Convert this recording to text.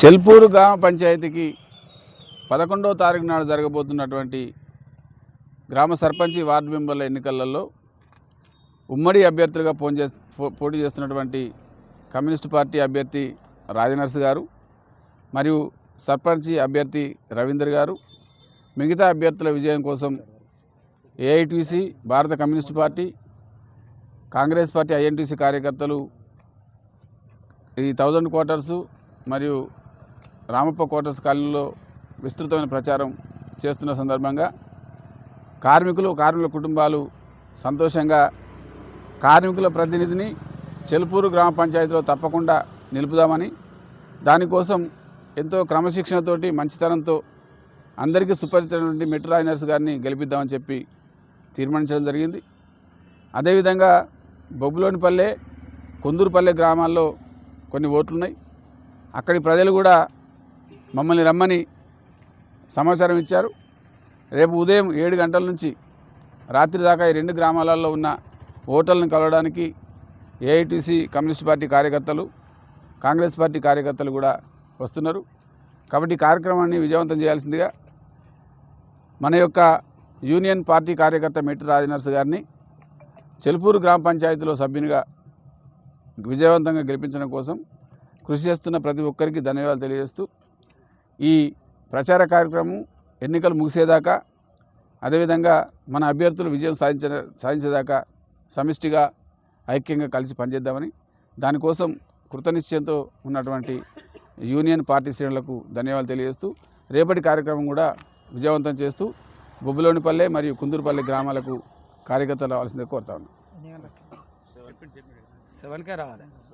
చెల్పూరు గ్రామ పంచాయతీకి పదకొండవ తారీఖు నాడు జరగబోతున్నటువంటి గ్రామ సర్పంచి వార్డు మెంబర్ల ఎన్నికలలో ఉమ్మడి అభ్యర్థులుగా ఫోన్ చే పోటీ చేస్తున్నటువంటి కమ్యూనిస్ట్ పార్టీ అభ్యర్థి రాజనర్స్ గారు మరియు సర్పంచి అభ్యర్థి రవీందర్ గారు. మిగతా అభ్యర్థుల విజయం కోసం ఏఐటీసీ భారత communist party Congress party INTC కార్యకర్తలు ఈ థౌజండ్ క్వార్టర్సు మరియు రామప్ప క్వార్టర్స్ కాలనీలో విస్తృతమైన ప్రచారం చేస్తున్న సందర్భంగా కార్మికులు కార్మికుల కుటుంబాలు సంతోషంగా కార్మికుల ప్రతినిధిని చెలుపూరు గ్రామ పంచాయతీలో తప్పకుండా నిలుపుదామని దానికోసం ఎంతో క్రమశిక్షణతోటి మంచితనంతో అందరికీ సుపరిచితమైనటువంటి మెట్రాయినర్స్ గారిని గెలిపిద్దామని చెప్పి తీర్మానించడం జరిగింది. అదేవిధంగా బొబ్బులోనిపల్లె కొందూరుపల్లె గ్రామాల్లో కొన్ని ఓట్లున్నాయి. అక్కడి ప్రజలు కూడా మమ్మల్ని రమ్మని సమాచారం ఇచ్చారు. రేపు ఉదయం ఏడు గంటల నుంచి రాత్రి దాకా ఈ రెండు గ్రామాలలో ఉన్న ఓటర్లను కలవడానికి ఏఐటీసీ కమ్యూనిస్ట్ పార్టీ కార్యకర్తలు కాంగ్రెస్ పార్టీ కార్యకర్తలు కూడా వస్తున్నారు. కాబట్టి కార్యక్రమాన్ని విజయవంతం చేయాల్సిందిగా మన యొక్క యూనియన్ పార్టీ కార్యకర్త మెట్టి రాజనర్స్ గారిని చెలుపూరు గ్రామ పంచాయతీలో సభ్యునిగా విజయవంతంగా గెలిపించడం కోసం కృషి చేస్తున్న ప్రతి ఒక్కరికి ధన్యవాదాలు తెలియజేస్తూ ఈ ప్రచార కార్యక్రమం ఎన్నికలు ముగిసేదాకా అదేవిధంగా మన అభ్యర్థులు విజయం సాధించ సాధించేదాకా సమిష్టిగా ఐక్యంగా కలిసి పనిచేద్దామని దానికోసం కృతనిశ్చయంతో ఉన్నటువంటి యూనియన్ పార్టీ శ్రేణులకు ధన్యవాదాలు తెలియజేస్తూ రేపటి కార్యక్రమం కూడా విజయవంతం చేస్తూ బొబ్బులోనిపల్లె మరియు కుందూరుపల్లె గ్రామాలకు కార్యకర్తలు రావాల్సిందే కోరుతా ఉన్నాను సెవెన్కే రావాలి.